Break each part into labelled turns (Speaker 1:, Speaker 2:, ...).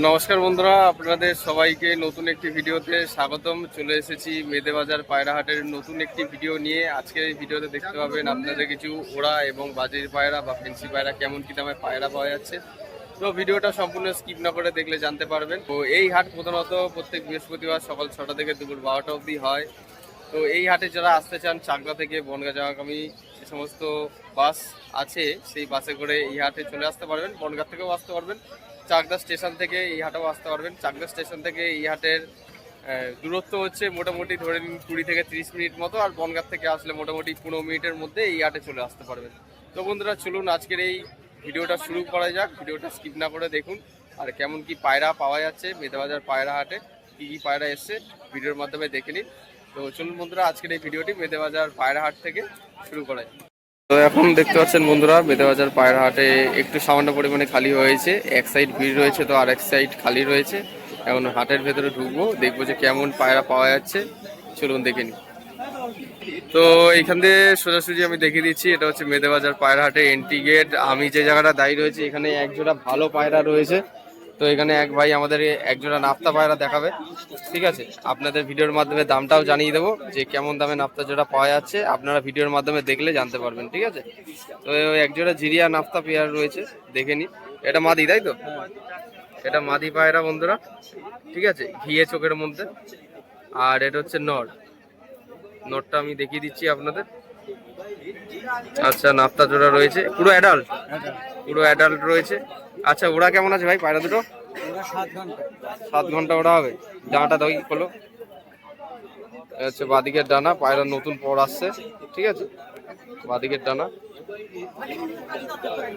Speaker 1: নমস্কার বন্ধুরা, আপনাদের সবাইকে নতুন একটি ভিডিওতে স্বাগতম। চলে এসেছি মেদেবাজার পায়রাহাটের নতুন একটি ভিডিও নিয়ে। আজকের এই ভিডিওতে দেখতে পাবেন আপনাদের কিছু ওড়া এবং বাজির পায়রা বা ফেন্সি পায়রা, কেমন কি দামে পায়রা পাওয়া যাচ্ছে। তো ভিডিওটা সম্পূর্ণ স্কিপ না করে দেখলে জানতে পারবেন। তো এই হাট প্রধানত প্রত্যেক বৃহস্পতিবার সকাল ছটা থেকে দুপুর বারোটা অবধি হয়। তো এই হাটে যারা আসতে চান, চাকদা থেকে বনগা যাওয়াগামী যে সমস্ত বাস আছে, সেই বাসে করে এই হাটে চলে আসতে পারবেন, বনগা থেকেও আসতে পারবেন। চাকদা স্টেশন থেকে এই হাটেও আসতে পারবেন। চাকদা স্টেশন থেকে এই হাটের দূরত্ব হচ্ছে মোটামুটি ধরে নিন কুড়ি থেকে তিরিশ মিনিট মতো, আর বনগাঁ থেকে আসলে মোটামুটি পনেরো মিনিটের মধ্যে এই হাটে চলে আসতে পারবেন। তো বন্ধুরা, চলুন আজকের এই ভিডিওটা শুরু করা যাক। ভিডিওটা স্কিপ না করে দেখুন, আর কেমন কি পায়রা পাওয়া যাচ্ছে মেদাবাজার পায়রা হাটে, কী কী পায়রা এসছে ভিডিওর মাধ্যমে দেখে নিন। তো চলুন বন্ধুরা, আজকের এই ভিডিওটি মেদেবাজার পায়রা হাট থেকে শুরু করা তো এখন দেখতে পাচ্ছেন বন্ধুরা, বেদেবাজার পায়রা হাটে একটু সামান্য পরিমাণে খালি হয়েছে। এক সাইড ভিড় রয়েছে তো আর এক সাইড খালি রয়েছে। এখন হাটের ভেতরে ঢুকবো, দেখব যে কেমন পায়রা পাওয়া যাচ্ছে। চলুন দেখে নিই। তো এখান দিয়ে সোজাসুজি আমি দেখিয়ে দিচ্ছি, এটা হচ্ছে মেদেবাজার পায়রা হাটে এন্ট্রি গেট আমি যে জায়গাটা দায়ী রয়েছে, এখানে একজোড়া ভালো পায়রা রয়েছে। তো এখানে এক ভাই আমাদের একজোড়া নাফতা পায়রা দেখাবে, ঠিক আছে? আপনাদের ভিডিওর মাধ্যমে দামটাও জানিয়ে দেবো যে কেমন দামে নাফতা জোড়া পাওয়া যাচ্ছে। আপনারা ভিডিওর মাধ্যমে দেখলে জানতে পারবেন, ঠিক আছে? তো একজোড়া জিরিয়া নাপ্তা পেয়ার রয়েছে, দেখে নিন। এটা মাদি, তাই তো? এটা মাদি পায়রা, বন্ধুরা, ঠিক আছে? ঘিয়ে চোখের মধ্যে। আর এটা হচ্ছে নর। নটটা আমি দেখিয়ে দিচ্ছি আপনাদের। আচ্ছা নাপ্তা জোড়া রয়েছে। পুরো অ্যাডাল্ট পুরো অ্যাডাল্ট রয়েছে। আচ্ছা ওরা কেমন আছে ভাই পায়রা দুটো?
Speaker 2: সাত
Speaker 1: ঘণ্টা। ওরা হবে। ডানাটা করল এই হচ্ছে বাদিকের ডানা পায়রা নতুন পর আসছে ঠিক আছে? বাদিকের ডানা।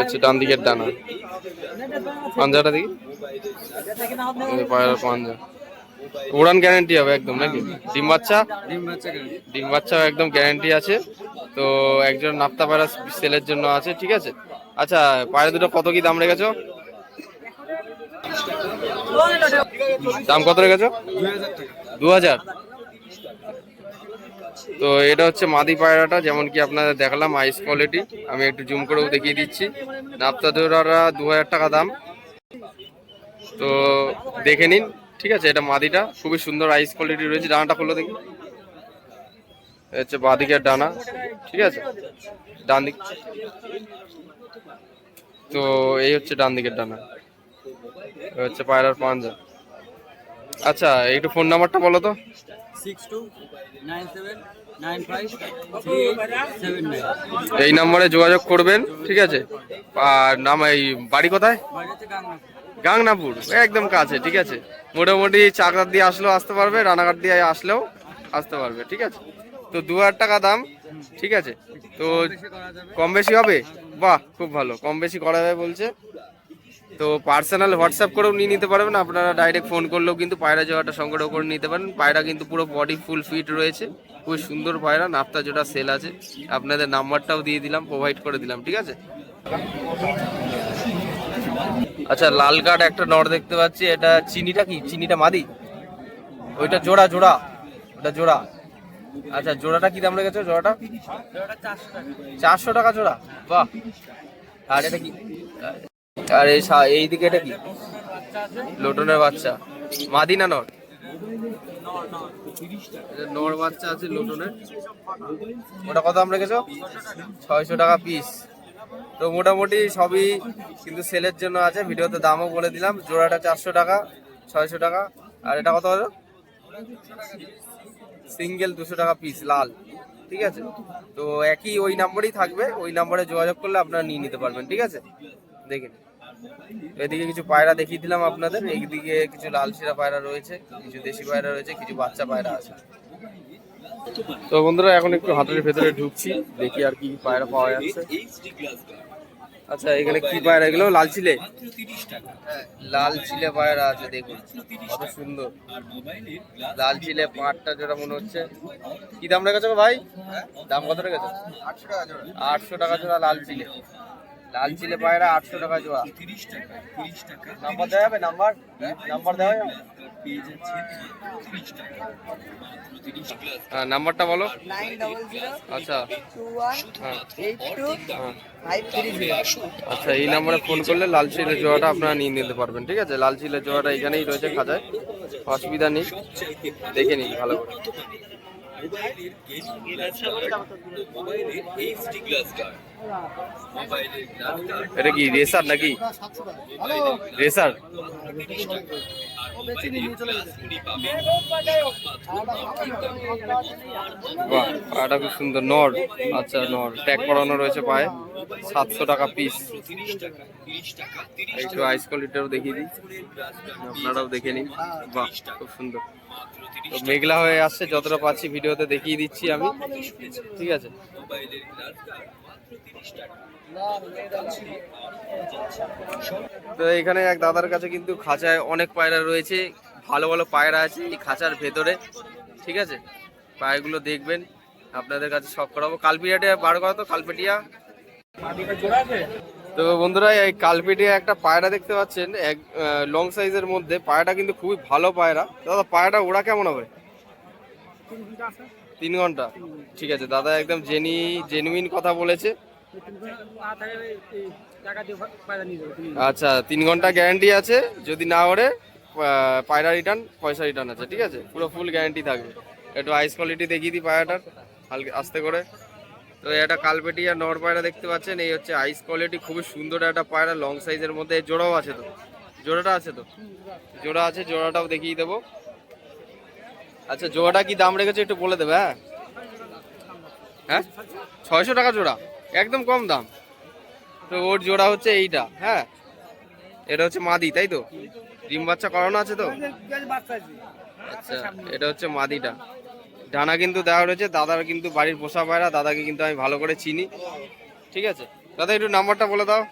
Speaker 1: হচ্ছে ডান দিকের ডানা। পাঞ্জাটা দেখি। এই পায়রার পাঞ্জা। উড়ান গ্যারান্টি হবে একদম নাকি? ডিম বাচ্চা?
Speaker 2: ডিম বাচ্চা
Speaker 1: ডিম একদম গ্যারান্টি আছে। তো একজন নাপ্তা পায়রা সেলের জন্য আছে ঠিক আছে? আচ্ছা পায়রা দুটো কত কি দাম রেখেছো? দাম কত রেখেছো? দু হাজার। তো এটা হচ্ছে মাদি পায়রাটা যেমন কি আপনাদের দেখালাম আইস কোয়ালিটি আমি একটু জুম করেও দেখিয়ে দিচ্ছি। নাপ্তা জোড়াটা দু হাজার টাকা দাম। তো দেখে নিন। ঠিক আছে, এটা মাদিটা। খুবই সুন্দর আইস কোয়ালিটি রয়েছে। ডানাটা খুলে দেখি। হচ্ছে বাঁদিকের ডানা। ঠিক আছে? ডান দিক। তো এই হচ্ছে ডান দিকের ডানা। হচ্ছে পায়রার পাঞ্জা। আচ্ছা একটু ফোন নাম্বারটা বলো তো।
Speaker 2: Six two nine seven nine five three seven nine
Speaker 1: এই নম্বরে যোগাযোগ করবেন ঠিক আছে? আর নাম এই বাড়ি কোথায়? গাংনাপুর। একদম কাছে ঠিক আছে? মোটামুটি চাকরার দিয়ে আসলেও আসতে পারবে রানাঘাট দিয়ে আসলেও আসতে পারবে ঠিক আছে? তো দু হাজার টাকা দাম ঠিক আছে? তো কম বেশি হবে? বাহ খুব ভালো কম বেশি করা যাবে বলছে। তো পার্সোনাল হোয়াটসঅ্যাপ করেও নিয়ে নিতে পারবেন। আপনারা ডাইরেক্ট ফোন করলেও কিন্তু পায়রা জোড়াটা সংগ্রহ করে নিতে পারেন। পায়রা কিন্তু পুরো বডি ফুল ফিট রয়েছে। খুবই সুন্দর পায়রা নাপ্তা জোড়া সেল আছে। আপনাদের নাম্বারটাও দিয়ে দিলাম প্রোভাইড করে দিলাম ঠিক আছে? আচ্ছা লাল কার্ড একটা নর দেখতে পাচ্ছি। এটা চিনিটা কি? চিনিটা মাদি? ওইটা জোড়া জোড়া। ওটা জোড়া। আচ্ছা জোড়াটা কি দাম রেখেছো জোড়াটা? চারশো টাকা জোড়া? বাহ। আর এটা কি? আর এই এই দিকে এটা কি? লোটনের বাচ্চা। মাদি না নর? বাচ্চা আছে লোটনের। ওটা কত দাম রেখেছো? ছয়শো টাকা পিস তো মোটামুটি সবই কিন্তু সেলের জন্য আছে। ভিডিওতে দামও বলে দিলাম। জোড়াটা চারশো টাকা, ছয়শো টাকা। আর এটা কত হলো? সিঙ্গেল দুশো টাকা পিস লাল। ঠিক আছে? তো একই ওই নাম্বারই থাকবে। ওই নাম্বারে যোগাযোগ করলে আপনারা নিয়ে নিতে পারবেন। ঠিক আছে? দেখে। এদিকে কিছু পায়রা দেখিয়ে দিলাম আপনাদের। এইদিকে কিছু লাল শিরা পায়রা রয়েছে কিছু দেশি পায়রা রয়েছে কিছু বাচ্চা পায়রা আছে। তো বন্ধুরা এখন একটু হাটের ভেতরে ঢুকছি দেখি আর কি কি পায়রা পাওয়া যাচ্ছে। আচ্ছা এখানে কি পায়রা? এগুলো লাল চিলে লাল চিলে পায়রা আছে দেখুন কত সুন্দর। লাল চিলে পাঁচটা যেটা মনে হচ্ছে। কি দাম রেখেছো ভাই? দাম কত রেখেছো? আটশো টাকা জোড়া। লাল চিলে লাল চিলে পায়রা আটশো টাকা জোড়া। নাম্বার দেওয়া যাবে? নাম্বার? নাম্বার দেওয়া যাবে? হ্যাঁ নাম্বারটা বলো।
Speaker 3: নাইন ডবল জিরো
Speaker 1: আচ্ছা।
Speaker 3: টু ওয়ান
Speaker 1: হ্যাঁ।
Speaker 3: এইট টু
Speaker 1: হ্যাঁ। আচ্ছা এই নাম্বারে ফোন করলে লাল চিলের জোড়াটা আপনারা নিয়ে নিতে পারবেন ঠিক আছে? লাল চিলের জোড়াটা এখানেই রয়েছে খাঁচায়। অসুবিধা নেই। দেখে নিন ভালো করে। এটা কি রেসার নাকি? রেসার বাহ পাটা খুব সুন্দর, নর। আচ্ছা নর। ট্যাগ করানো রয়েছে পায়ে। সাতশো টাকা পিস একটু আইস কোয়ালিটিটাও দেখিয়ে দিই। আপনারাও দেখে নিন। বাহ, খুব সুন্দর। তো মেঘলা হয়ে আসছে, যতটা পাচ্ছি ভিডিওতে দেখিয়ে দিচ্ছি আমি। ঠিক আছে? তো এখানে এক দাদার কাছে কিন্তু খাঁচায় অনেক পায়রা রয়েছে। ভালো ভালো পায়রা আছে এই খাঁচার ভেতরে, ঠিক আছে? পায়রাগুলো দেখবেন, আপনাদের কাছে সব করাবো। কালপিটিয়া বার করা তো, কালপিটিয়া। তো বন্ধুরা, এই কালপিটিয়া একটা পায়রা দেখতে পাচ্ছেন, এক লং সাইজের মধ্যে। পায়রাটা কিন্তু খুবই ভালো পায়রা। দাদা, পায়রাটা ওরা কেমন হবে? তিন ঘণ্টা? ঠিক আছে, দাদা একদম জেনি জেনুইন কথা বলেছে। আচ্ছা তিন ঘণ্টা গ্যারান্টি আছে, যদি না ওরে পায়রা রিটার্ন পয়সা রিটার্ন আছে, ঠিক আছে? পুরো ফুল গ্যারান্টি থাকবে। একটু আইস কোয়ালিটি দেখিয়ে দিই পায়রাটার, হালকা, আস্তে করে। তো এটা আর নর পায়রা দেখতে পাচ্ছেন, এই হচ্ছে আইস কোয়ালিটি খুবই সুন্দর একটা পায়রা লং সাইজের মধ্যে জোড়াও আছে তো। জোড়াটা আছে তো? জোড়া আছে, জোড়াটাও দেখিয়ে দেবো। আচ্ছা জোড়াটা কি দাম রেখেছে একটু বলে দেবে হ্যাঁ? হ্যাঁ? ছয়শো টাকা জোড়া, একদম কম দাম। তো ওর জোড়া হচ্ছে এইটা হ্যাঁ? এটা হচ্ছে মাদি, তাই তো? ডিম বাচ্চা করানো আছে তো? আচ্ছা এটা হচ্ছে মাদিটা। ডানা কিন্তু দেওয়া রয়েছে, দাদার কিন্তু বাড়ির পোষা পায়রা, দাদাকে কিন্তু আমি ভালো করে চিনি। ঠিক আছে? দাদা, একটু নাম্বারটা বলে দাও।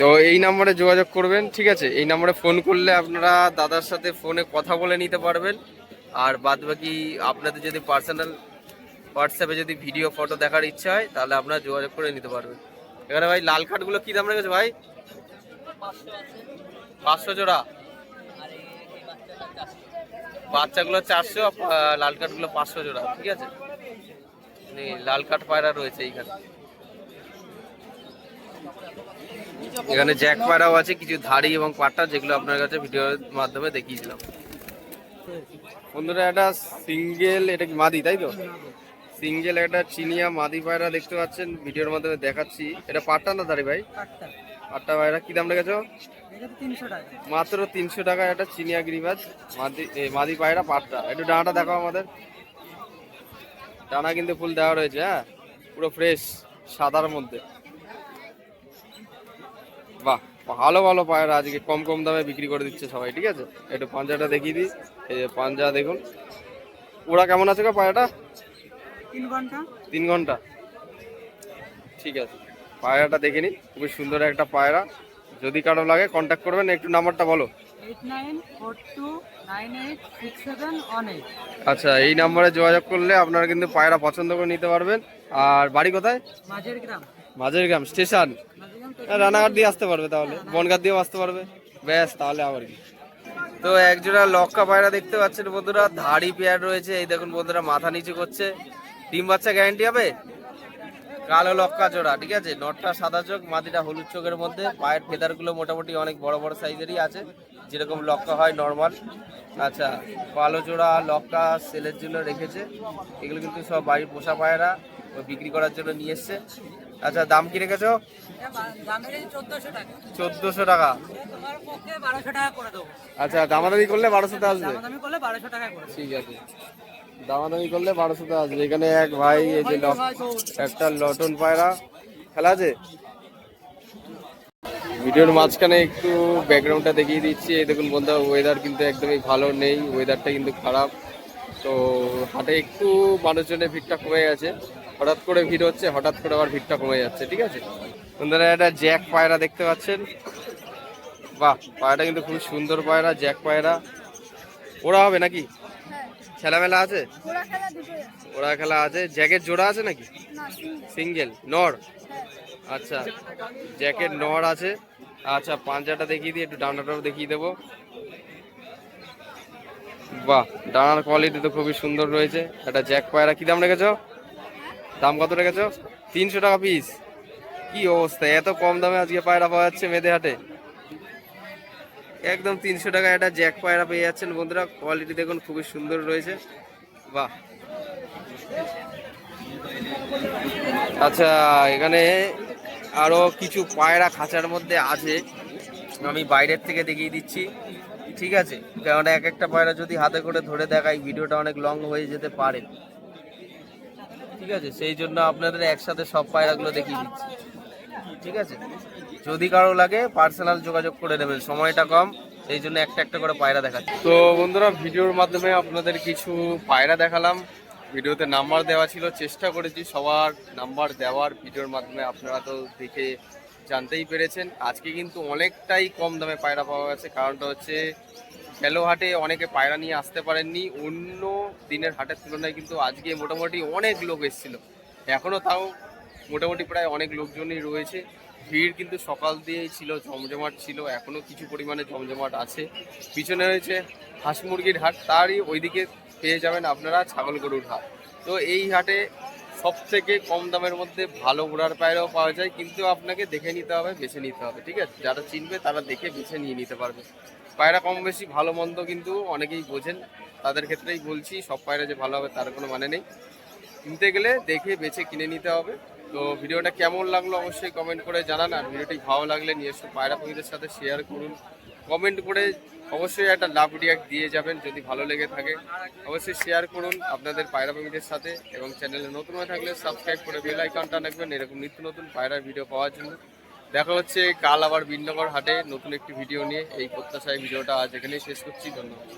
Speaker 1: তো এই নাম্বারে যোগাযোগ করবেন, ঠিক আছে? এই নাম্বারে ফোন করলে আপনারা দাদার সাথে ফোনে কথা বলে নিতে পারবেন। আর বাদ বাকি আপনাদের যদি পার্সোনাল, হোয়াটসঅ্যাপে যদি ভিডিও, ফটো দেখার ইচ্ছা হয়, তাহলে আপনারা যোগাযোগ করে নিতে পারবেন। এখানে ভাই, লাল কাঠগুলো কী দাম রেখেছে ভাই? পাঁচশো জোড়া। বাচ্চাগুলো চারশো লাল কাঠগুলো পাঁচশো জোড়া, ঠিক আছে? লাল কাঠ পায়রা রয়েছে এইখানে। এখানে জ্যাক পায়রাও আছে কিছু ধাড়ি এবং পাটা যেগুলো আপনার কাছে ভিডিওর মাধ্যমে দেখিয়েছিলাম। বন্ধুরা একটা সিঙ্গেল এটা কি মাদি তাই তো? সিঙ্গেল একটা চিনিয়া মাদি পায়রা দেখতে পাচ্ছেন ভিডিওর মাধ্যমে দেখাচ্ছি। এটা পাট্টা না দাঁড়ি ভাই? পাট্টা। পায়রা কি দাম রেখেছো? মাত্র তিনশো টাকা একটা চিনিয়া গিরিবাজ মাদি মাদি পায়রা পাট্টা। একটু ডানাটা দেখো আমাদের। ডানা কিন্তু ফুল দেওয়া রয়েছে হ্যাঁ? পুরো ফ্রেশ সাদার মধ্যে। বাহ ভালো ভালো পায়রা আজকে কম কম দামে বিক্রি করে দিচ্ছে সবাই ঠিক আছে? একটু পাঞ্জাটা দেখিয়ে দিই। এই যে পাঞ্জা দেখুন। ওরা কেমন আছে গো পায়রাটা?
Speaker 3: তিন ঘণ্টা।
Speaker 1: তিন ঘণ্টা। ঠিক আছে। পায়রাটা দেখে নিন খুবই সুন্দর একটা পায়রা। যদি কারও লাগে কন্ট্যাক্ট করবেন। একটু নাম্বারটা বলো। আচ্ছা এই নাম্বারে যোগাযোগ করলে আপনারা কিন্তু পায়রা পছন্দ করে নিতে পারবেন। আর বাড়ি কোথায়?
Speaker 3: মাঝের গ্রাম
Speaker 1: মাঝের গ্রাম স্টেশন রানাঘাট দিয়ে আসতে পারবে তাহলে। বনগাঁ দিয়েও আসতে পারবে। ব্যাস, তাহলে আবার কি। তো একজোড়া লক্কা পায়রা দেখতে পাচ্ছেন বন্ধুরা, ধাড়ি পেয়ার রয়েছে। এই দেখুন বন্ধুরা, মাথা নিচু করছে। ডিম বাচ্চা গ্যারান্টি হবে? কালো লক্কা জোড়া, ঠিক আছে? নটটা সাদা চোখ, মাটিটা হলুদ চোখের মধ্যে। পায়ের ফেদারগুলো মোটামুটি অনেক বড় বড় সাইজেরই আছে। যেরকম লক্কা হয় নর্মাল আচ্ছা কালো জোড়া, লক্কা, সেলের জন্য রেখেছে। এগুলো কিন্তু সব বাড়ির পোষা পায়রা। বিক্রি করার জন্য নিয়ে এসছে। আচ্ছা দাম কি রেখেছো?
Speaker 3: চোদ্দশো টাকা।
Speaker 1: আচ্ছা দামাদামি করলে বারোশোতে আসবে। ঠিক আছে। দামাদামি করলে বারোশোতে আসবে। এখানে এক ভাই, এই যে একটা লটন পায়রা। খেলা আছে? ভিডিওর মাঝখানে একটু ব্যাকগ্রাউন্ডটা দেখিয়ে দিচ্ছি। এই দেখুন বন্ধু ওয়েদার কিন্তু একদমই ভালো নেই। ওয়েদারটা কিন্তু খারাপ। তো হাটে একটু মানুষজনের ভিড়টা কমে গেছে। হঠাৎ করে ভিড় হচ্ছে, হঠাৎ করে আবার ভিড়টা কমে যাচ্ছে, ঠিক আছে? বন্ধুরা একটা জ্যাক পায়রা দেখতে পাচ্ছেন? বাহ, পায়রাটা কিন্তু খুব সুন্দর পায়রা, জ্যাক পায়রা। ওরা হবে নাকি? ছেলামেলা আছে? ওরা খেলা আছে। জ্যাকেট জোড়া আছে নাকি?
Speaker 4: সিঙ্গেল,
Speaker 1: নর? আচ্ছা জ্যাকেট নর আছে। আচ্ছা পাঞ্জাটা দেখিয়ে দিই, একটু ডানাটাও দেখিয়ে দেবো। বাহ, ডানার কোয়ালিটি তো খুবই সুন্দর রয়েছে। একটা জ্যাক পায়রা, কি দাম রেখেছো? দাম কত রেখেছো? তিনশো টাকা পিস কি অবস্থা? এত কম দামে আজকে পায়রা পাওয়া যাচ্ছে মেদে হাটে। একদম তিনশো টাকা একটা জ্যাক পায়রা পেয়ে যাচ্ছেন বন্ধুরা। কোয়ালিটি দেখুন, খুবই সুন্দর রয়েছে। বাহ। আচ্ছা এখানে আরও কিছু পায়রা খাঁচার মধ্যে আছে। আমি বাইরের থেকে দেখিয়ে দিচ্ছি। ঠিক আছে? কারণ এক একটা পায়রা যদি হাতে করে ধরে দেখাই, ভিডিওটা অনেক লং হয়ে যেতে পারে। ঠিক আছে? সেই জন্য আপনাদের একসাথে সব পায়রাগুলো দেখিয়ে দিচ্ছি। ঠিক আছে? যদি কারও লাগে পার্সোনাল যোগাযোগ করে নেবেন। সময়টা কম, সেই জন্য একটা একটা করে পায়রা দেখাচ্ছি। তো বন্ধুরা, ভিডিওর মাধ্যমে আপনাদের কিছু পায়রা দেখালাম। ভিডিওতে নাম্বার দেওয়া ছিল। চেষ্টা করেছি সবার নাম্বার দেওয়ার। ভিডিওর মাধ্যমে আপনারা তো দেখে জানতেই পেরেছেন। আজকে কিন্তু অনেকটাই কম দামে পায়রা পাওয়া গেছে। কারণটা হচ্ছে গেলো হাটে অনেকে পায়রা নিয়ে আসতে পারেননি। অন্য দিনের হাটের তুলনায় কিন্তু আজকে মোটামুটি অনেক লোক এসেছিল। এখনও তাও মোটামুটি প্রায় অনেক লোকজনই রয়েছে। ভিড় কিন্তু সকাল দিয়েই ছিল জমজমাট ছিল। এখনও কিছু পরিমাণে জমজমাট আছে। পিছনে রয়েছে হাঁস মুরগির হাট। তারই ওইদিকে পেয়ে যাবেন আপনারা ছাগল গরুর হাট। তো এই হাটে সব থেকে কম দামের মধ্যে ভালো ঘোড়ার পায়রাও পাওয়া যায়, কিন্তু আপনাকে দেখে নিতে হবে, বেছে নিতে হবে, ঠিক আছে? যারা চিনবে তারা দেখে বেছে নিয়ে নিতে পারবে। পায়রা কম বেশি ভালো মন্দ কিন্তু অনেকেই বোঝেন, তাদের ক্ষেত্রেই বলছি, সব পায়রা যে ভালো হবে তার কোনো মানে নেই। কিনতে গেলে দেখে বেছে কিনে নিতে হবে। তো ভিডিওটা কেমন লাগল অবশ্যই কমেন্ট করে জানান, আর ভিডিওটি ভালো লাগলে নিজস্ব পায়রা প্রেমীদের সাথে শেয়ার করুন। কমেন্ট করে অবশ্যই একটা লাভ রিয়াক্ট দিয়ে যাবেন, যদি ভালো লেগে থাকে। অবশ্যই শেয়ার করুন আপনাদের পায়রা প্রেমীদের সাথে এবং চ্যানেলে নতুন হয়ে থাকলে সাবস্ক্রাইব করে বেল আইকনটা রাখবেন, এরকম নিত্য নতুন পায়রা ভিডিও পাওয়ার জন্য। দেখা হচ্ছে কাল আবার বিনগর হাটে নতুন একটি ভিডিও নিয়ে। এই প্রত্যাশায় ভিডিওটা আজ এখানেই শেষ করছি, ধন্যবাদ।